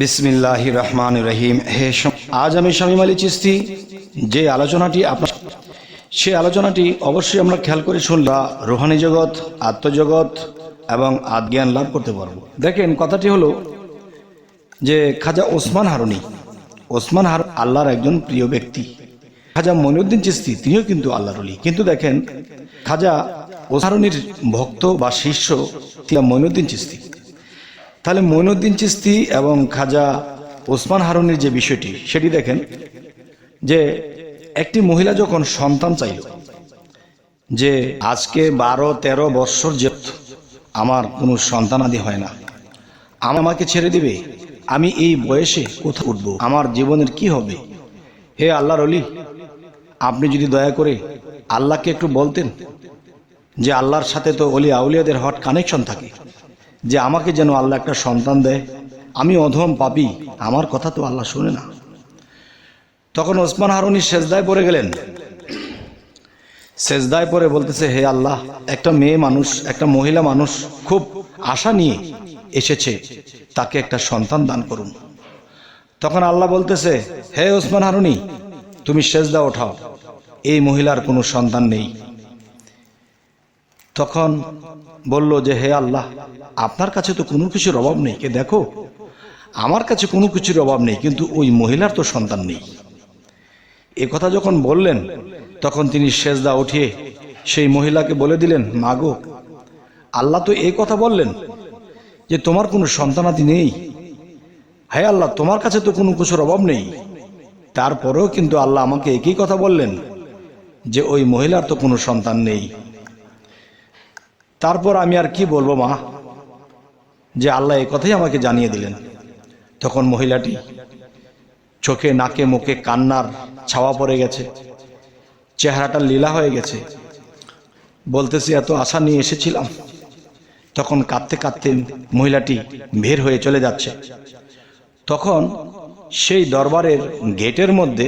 বিসমিল্লাহ রহমান রহিম। হে আজ আমি শামীম আলী চিস্তি যে আলোচনাটি আপনার সে আলোচনাটি অবশ্যই আমরা খেয়াল করে শুনলাম রোহানি জগৎ, আত্মজগৎ এবং আজ্ঞান লাভ করতে পারব। দেখেন, কথাটি হলো যে, খাজা ওসমান হারুনি। ওসমান হার আল্লাহর একজন প্রিয় ব্যক্তি। খাজা মইনুদ্দিন চিস্তি তিনিও কিন্তু আল্লাহর অলি কিন্তু দেখেন, খাজা ওসমারুনির ভক্ত বা শিষ্য তিনি মইনুদ্দিন চিস্তি তাহলে মইনুদ্দিন চিস্তি এবং খাজা ওসমান হারুনের যে বিষয়টি, সেটি দেখেন যে একটি মহিলা যখন সন্তান চাইল, যে আজকে বারো, তেরো বৎসর যে আমার কোনো সন্তানাদি হয় না আমাকে ছেড়ে দিবে, আমি এই বয়সে কোথায় উঠব, আমার জীবনের কি হবে? হে আল্লাহর অলি আপনি যদি দয়া করে আল্লাহকে একটু বলতেন যে আল্লাহর সাথে তো অলি আউলিয়াদের হট কানেকশন থাকে। যে আমাকে যেন আল্লাহ একটা সন্তান দেয়। আমি অধম পাপি, আমার কথা তো আল্লাহ শুনে না। তখন ওসমান হারুনি সেজদায় পড়ে গেলেন। সেজদায় পরে বলতেছে, হে আল্লাহ, একটা মেয়ে মানুষ, একটা মহিলা মানুষ খুব আশা নিয়ে এসেছে, তাকে একটা সন্তান দান করুন। তখন আল্লাহ বলতেছে, হে ওসমান হারুনি, তুমি সেজদা ওঠাও, এই মহিলার কোনো সন্তান নেই। তখন বলল যে, হে আল্লাহ, আপনার কাছে তো কোনো কিছুর অভাব নেই। কে দেখো, আমার কাছে কোনো কিছুর অভাব নেই, কিন্তু ওই মহিলার তো সন্তান নেই। এ কথা যখন বললেন, তখন তিনি সেজদা উঠিয়ে সেই মহিলাকে বলে দিলেন, মাগো, আল্লাহ তো এই কথা বললেন যে, তোমার কোনো সন্তানাদি নেই। হ্যাঁ আল্লাহ, তোমার কাছে তো কোনো কিছুর অভাব নেই। তারপরেও কিন্তু আল্লাহ আমাকে একই কথা বললেন যে, ওই মহিলার তো কোনো সন্তান নেই। তারপর আমি আর কি বলব মা? যে আল্লাহ এই কথাই আমাকে জানিয়ে দিলেন। তখন মহিলাটি চোখে, নাকে, মুখে কান্নার ছাওয়া পড়ে গেছে। চেহারাটা লীলা হয়ে গেছে। বলতেছি, এত আশা নিয়ে এসেছিলাম। তখন কাঁদতে কাঁদতে মহিলাটি বের হয়ে চলে যাচ্ছে। তখন সেই দরবারের গেটের মধ্যে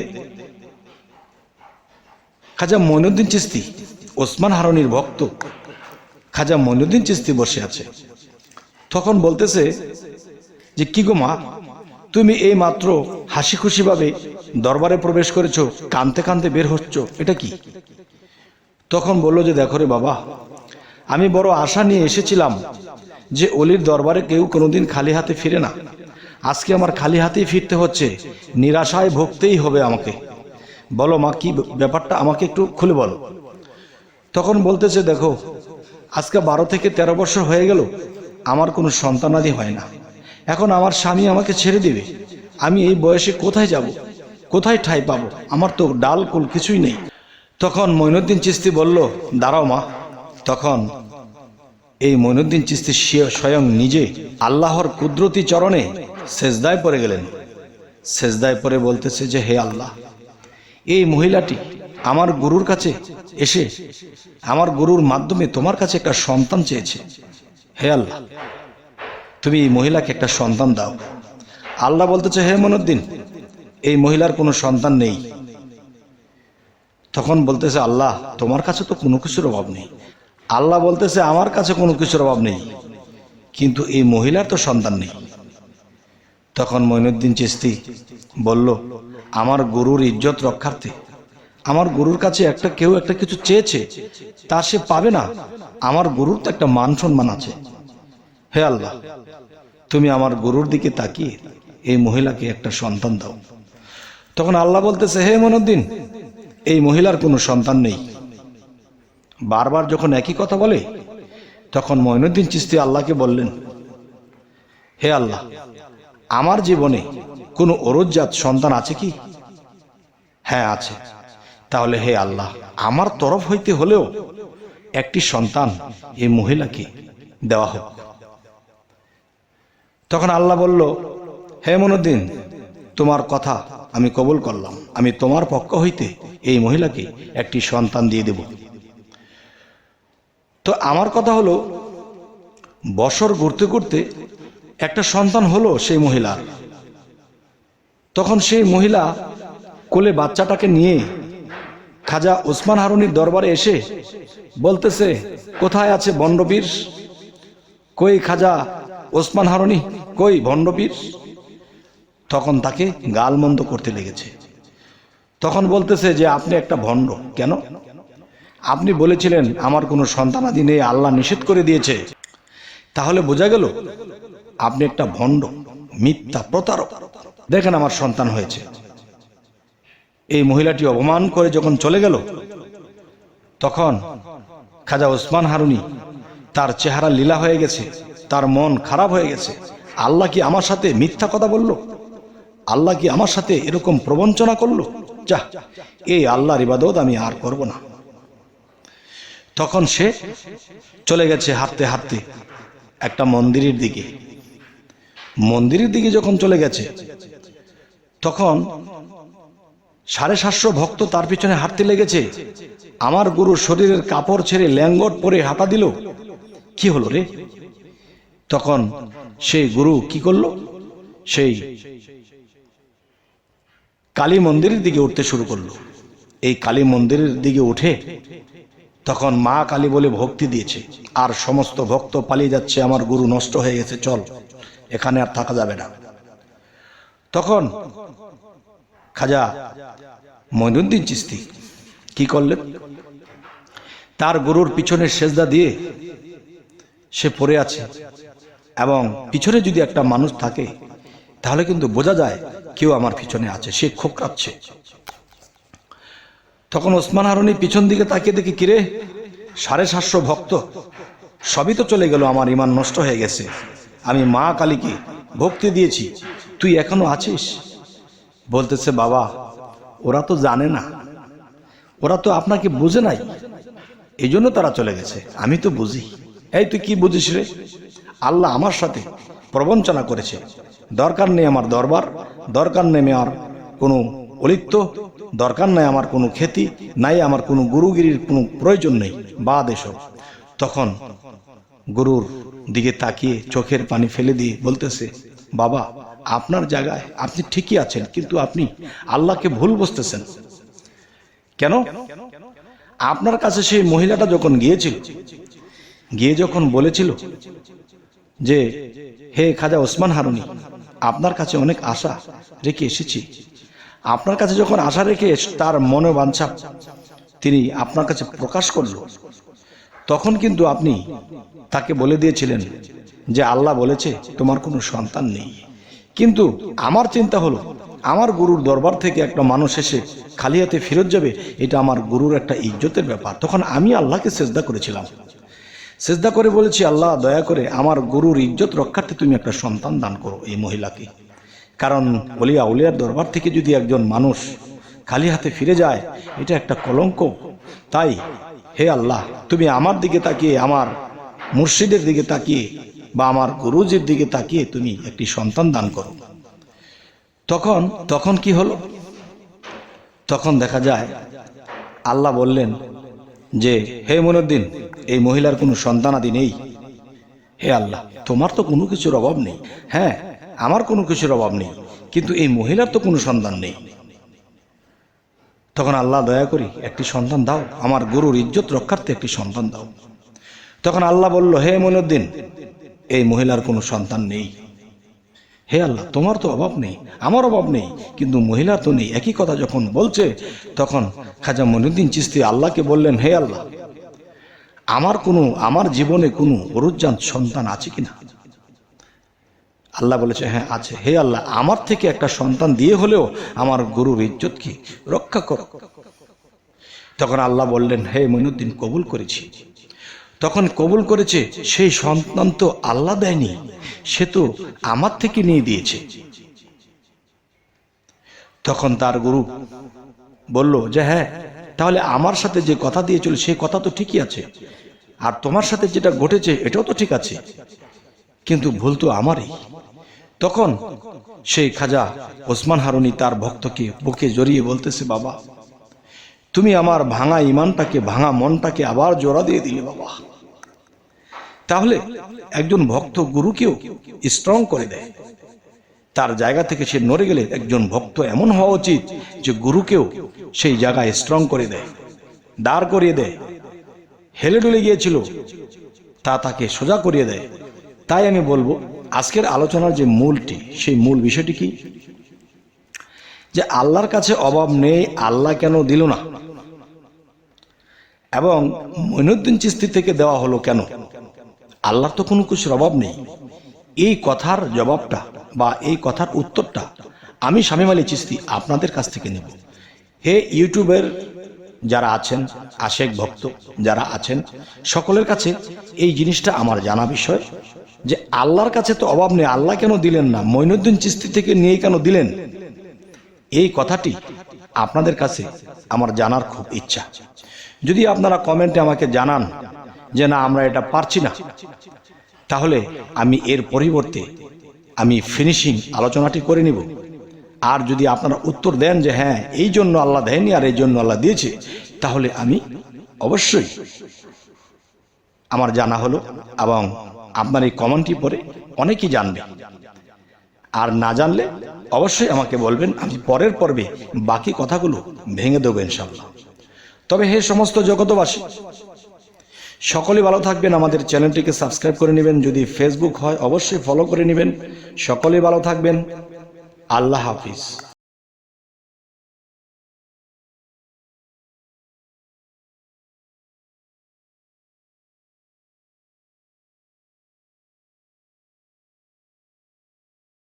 খাজা মইনুদ্দিন চিস্তি, ওসমান হারনির ভক্ত খাজা মইনুদ্দিন চিস্তি বসে আছে। তখন বলতেছে যে, কি গো মা, তুমি এই মাত্র হাসি খুশিভাবে দরবারে প্রবেশ করেছ, কানতে কানতে বের হচ্ছ, এটা কি? তখন বলল যে, দেখো রে বাবা, আমি বড় আশা নিয়ে এসেছিলাম যে, অলির দরবারে কেউ কোনোদিন খালি হাতে ফিরে না। আজকে আমার খালি হাতেই ফিরতে হচ্ছে, নিরাশায় ভুগতেই হবে আমাকে। বলো মা, কি ব্যাপারটা আমাকে একটু খুলে বলো। তখন বলতেছে, দেখো আজকে বারো থেকে তেরো বছর হয়ে গেল, আমার কোনো সন্তানাদি হয় না। এখন আমার স্বামী আমাকে ছেড়ে দিবে। আমি এই বয়সে কোথায় যাব? কোথায় ঠাই পাবো? আমার তো ডাল কুল কিছুই নেই। তখন মইনুদ্দিন চিস্তি বলল, দাঁড়াও মা। তখন এই মইনুদ্দিন চিস্তি স্বয়ং নিজে আল্লাহর কুদরতি চরণে সেজদায় পড়ে গেলেন। সেজদায় পরে বলতেছে যে, হে আল্লাহ, এই মহিলাটি আমার গুরুর কাছে এসে, আমার গুরুর মাধ্যমে তোমার কাছে একটা সন্তান চেয়েছে। হে আল্লাহ, তুমি এই মহিলাকে একটা সন্তান দাও। আল্লাহ বলতেছে, হে মনুদ্দিন, এই মহিলার কোনো সন্তান নেই। তখন বলতেছে, আল্লাহ, তোমার কাছে তো কোনো কিছুর অভাব নেই। আল্লাহ বলতেছে, আমার কাছে কোনো কিছুর অভাব নেই, কিন্তু এই মহিলার তো সন্তান নেই। তখন মইনুদ্দিন চিস্তি বলল, আমার গুরুর ইজ্জত রক্ষার্থে আমার গুরুর কাছে একটা কেউ একটা কিছু চেয়েছে, তা সে পাবে না। আমার গুরুর তো একটা মান সম্মান আছে। হে আল্লাহ, তুমি আমার গুরুর দিকে তাকিয়ে এই মহিলাকে একটা সন্তান দাও। তখন আল্লাহ বলতেছে, হে মনুদ্দিন, এই মহিলার কোনো সন্তান নেই। বারবার যখন একই কথা বলে, তখন মইনুদ্দিন চিস্তি আল্লাহকে বললেন, হে আল্লাহ, আমার জীবনে কোনো অরুজাত সন্তান আছে কি? হ্যাঁ আছে। তাহলে হে আল্লাহ, আমার তরফ হইতে হলেও একটি সন্তান এই মহিলাকে দেওয়া হোক। তখন আল্লাহ বলল, হে মনুদ্দিন, তোমার কথা আমি কবুল করলাম। আমি তোমার পক্ষ হইতে এই মহিলাকে একটি সন্তান দিয়ে দেব। তো আমার কথা হলো, বছর ঘুরতে ঘুরতে একটা সন্তান হলো সেই মহিলার তখন সেই মহিলা কোলে বাচ্চাটাকে নিয়ে খাজা ওসমান হারুনির দরবারে এসে বলতেছে, কোথায় আছে বন্ডবীর কই খাজা ওসমান হারুনি? কই ভণ্ডপীর তখন তাকে গালমন্দ করতে লেগেছে। তখন বলতেছে যে, আপনি একটা ভণ্ড, কেন? আপনি বলেছিলেন আমার কোনো সন্তানাদি নেই, আল্লাহ নিষেধ করে দিয়েছে। তাহলে বোঝা গেল, আপনি একটা ভণ্ড, মিথ্যা প্রতারক। দেখেন আমার সন্তান হয়েছে। এই মহিলাটি অপমান করে যখন চলে গেল, তখন খাজা ওসমান হারুনি তার চেহারা লীলা হয়ে গেছে, তার মন খারাপ হয়ে গেছে। আল্লাহ কি আমার সাথে মিথ্যা কথা বলল? আল্লাহ কি আমার সাথে এরকম প্রবঞ্চনা করল? যা, এই আল্লাহর ইবাদত আমি আর করব না। তখন সে চলে গেছে হাঁটতে হাঁটতে একটা মন্দিরের দিকে। মন্দিরের দিকে যখন চলে গেছে, তখন সাড়ে সাতশো ভক্ত তার পিছনে হাঁটতে লেগেছে। আমার গুরু শরীরের কাপড় ছেড়ে ল্যাঙ্গট পরে হাঁটা দিল। কি হলো রে? তখন সেই গুরু কি করল? সেই কালী মন্দিরের দিকে উঠতে শুরু করল। এই কালী মন্দিরের দিকে উঠে তখন মা কালী বলে ভক্তি দিয়েছে, আর সমস্ত ভক্ত পালিয়ে যাচ্ছে, আমার গুরু নষ্ট হয়ে গেছে, চল, এখানে আর থাকা যাবে না। তখন খাজা মইনুদ্দিন চিস্তি কি করলেন? তার গুরুর পিছনে সেজদা দিয়ে সে পড়ে আছে। এবং পিছনে যদি একটা মানুষ থাকে, তাহলে কিন্তু বোঝা যায় কেউ আমার পিছনে আছে, সে খোকরাচ্ছে তখন ওসমান হারুনি পিছন দিকে তাকিয়ে দেখি, কিরে, সাড়ে সাতশো ভক্ত, সবই তো চলে গেল, আমার ইমান নষ্ট হয়ে গেছে। আমি মা কালীকে ভক্তি দিয়েছি, তুই এখনও আছিস? বলতেছে, বাবা, ওরা তো জানে না। ওরা তো আপনাকে বুঝে নাই। এই জন্য তারা চলে গেছে। আমি তো বুঝি। এই তুই কি বুঝিস রে? আল্লাহ আমার সাথে প্রবঞ্চনা করেছে। দরকার নেই আমার দরবার, দরকার নেই আমার কোনো অলিত্য দরকার নাই আমার কোনো খ্যাতি, নাই আমার কোনো গুরুগিরির কোনো প্রয়োজন নেই। বাদ এসব তখন গুরুর দিকে তাকিয়ে চোখের পানি ফেলে দিয়ে বলতেছে, বাবা আপনার জায়গায় আপনি ঠিকই আছেন, কিন্তু আপনি আল্লাহকে ভুল বুঝতেছেন। কেন? আপনার কাছে সেই মহিলাটা যখন গিয়েছিল, গিয়ে যখন বলেছিল যে, হে খাজা ওসমান হারুনি, আপনার কাছে অনেক আশা রেখে এসেছি। আপনার কাছে যখন আশা রেখে তার মনে বাঞ্ছা তিনি আপনার কাছে প্রকাশ করল। তখন কিন্তু আপনি তাকে বলে দিয়েছিলেন যে, আল্লাহ বলেছে, তোমার কোনো সন্তান নেই। কিন্তু আমার চিন্তা হলো, আমার গুরুর দরবার থেকে একটা মানুষ এসে খালি হাতে ফেরত যাবে, এটা আমার গুরুর একটা ইজ্জতের ব্যাপার। তখন আমি আল্লাহকে চেষ্টা করেছিলাম। চেষ্টা করে বলেছি, আল্লাহ, দয়া করে আমার গুরুর ইজ্জত রক্ষার্থে তুমি একটা সন্তান দান করো এই মহিলাকে। কারণ বলিয়া উলিয়ার দরবার থেকে যদি একজন মানুষ খালি হাতে ফিরে যায়, এটা একটা কলঙ্ক। তাই, হে আল্লাহ, তুমি আমার দিকে তাকিয়ে, আমার মুর্শিদের দিকে তাকিয়ে বা আমার গুরুজির দিকে তাকিয়ে তুমি একটি সন্তান দান করো। তখন তখন কি হলো? তখন দেখা যায়, আল্লাহ বললেন যে, হে মনুদ্দিন, এই মহিলার কোনো সন্তানাদি নেই। হে আল্লাহ, তোমার তো কোনো কিছুর অভাব নেই। হ্যাঁ আমার কোনো কিছুর অভাব নেই, কিন্তু এই মহিলার তো কোনো সন্তান নেই। তখন আল্লাহ দয়া করি, একটি সন্তান দাও। আমার গুরুর ইজ্জত রক্ষার্থে একটি সন্তান দাও। তখন আল্লাহ বলল, হে মনুদ্দিন এই মহিলার কোনো সন্তান নেই। হে আল্লাহ, তোমার তো অভাব নেই, আমার অভাব নেই, কিন্তু মহিলার তো নেই। একই কথা যখন বলছে, তখন খাজা মনুদ্দিন চিস্তি আল্লাহকে বললেন, হে আল্লাহ, আমার কোনো, আমার জীবনে কোনো অরুজ্জান সন্তান আছে কিনা? আল্লাহ বলেছে হ্যাঁ আছে। হে আল্লাহ, আমার থেকে একটা সন্তান দিয়ে হলেও আমার গরুর ইজ্জতকে রক্ষা করো। তখন আল্লাহ বললেন, হে মইনুদ্দিন কবুল করেছি। তখন কবুল করেছে, সেই সন্তান তো আল্লাহ দেয়নি, সে তো আমার থেকে নিয়ে দিয়েছে। তখন তার গুরু বলল, যে হ্যাঁ তাহলে আমার সাথে যে কথা দিয়েছিল, সেই কথা তো ঠিকই আছে। আর তোমার সাথে যেটা ঘটেছে, এটাও তো ঠিক আছে। কিন্তু ভুল তো আমারই। তখন সেই খাজা ওসমান হারুনি তার ভক্তকে বুকে জড়িয়ে বলতেছে, বাবা তুমি আমার ভাঙা ইমানটাকে, ভাঙা মনটাকে আবার জোড়া দিয়ে দিলে বাবা। তাহলে একজন ভক্ত গুরুকেও স্ট্রং করে দেয়। তার জায়গা থেকে সে নড়ে গেলে একজন ভক্ত এমন হওয়া উচিত যে গুরুকেও সেই জায়গায় স্ট্রং করে দেয়, দাঁড় করিয়ে দেয়। হেলে ডুলে গিয়েছিল, তা তাকে সোজা করিয়ে দেয়। তাই আমি বলব, আজকের আলোচনার যে মূলটি, সেই মূল বিষয়টি কি? যে আল্লাহর কাছে অভাব নেই, আল্লাহ কেন দিল না? এবং মইনুদ্দিন চিস্তি থেকে দেওয়া হলো কেন? আল্লাহর তো কোনো কিছুর অভাব নেই। এই কথার জবাবটা বা এই কথার উত্তরটা আমি শামীম আলী চিস্তি আপনাদের কাছ থেকে নেব। হে ইউটিউবের যারা আছেন, আশেক ভক্ত যারা আছেন, সকলের কাছে এই জিনিসটা আমার জানা বিষয় যে আল্লাহর কাছে তো অভাব নেই, আল্লাহ কেন দিলেন না? মইনুদ্দিন চিস্তি থেকে নিয়ে কেন দিলেন? এই কথাটি আপনাদের কাছে আমার জানার খুব ইচ্ছা। যদি আপনারা কমেন্টে আমাকে জানান যে না, আমরা এটা পারছি না, তাহলে আমি এর পরিবর্তে আমি ফিনিশিং আলোচনাটি করে নিব। আর যদি আপনারা উত্তর দেন যে হ্যাঁ এই জন্য আল্লাহ দেয়নি আর এই জন্য আল্লাহ দিয়েছে, তাহলে আমি অবশ্যই আমার জানা হলো এবং আপনার এই কমেন্টটি পরে অনেকেই জানবে। আর না জানলে অবশ্যই আমাকে বলবেন, আমি পরের পর্বে বাকি কথাগুলো ভেঙে দেবো ইনশাল্লাহ তবে হে সমস্ত জগতবাসী সকলে ভালো থাকবেন। আমাদের চ্যানেলটিকে সাবস্ক্রাইব করে নেবেন। যদি ফেসবুক হয়, অবশ্যই ফলো করে নেবেন। সকলে ভালো থাকবেন। আল্লাহ হাফিজ।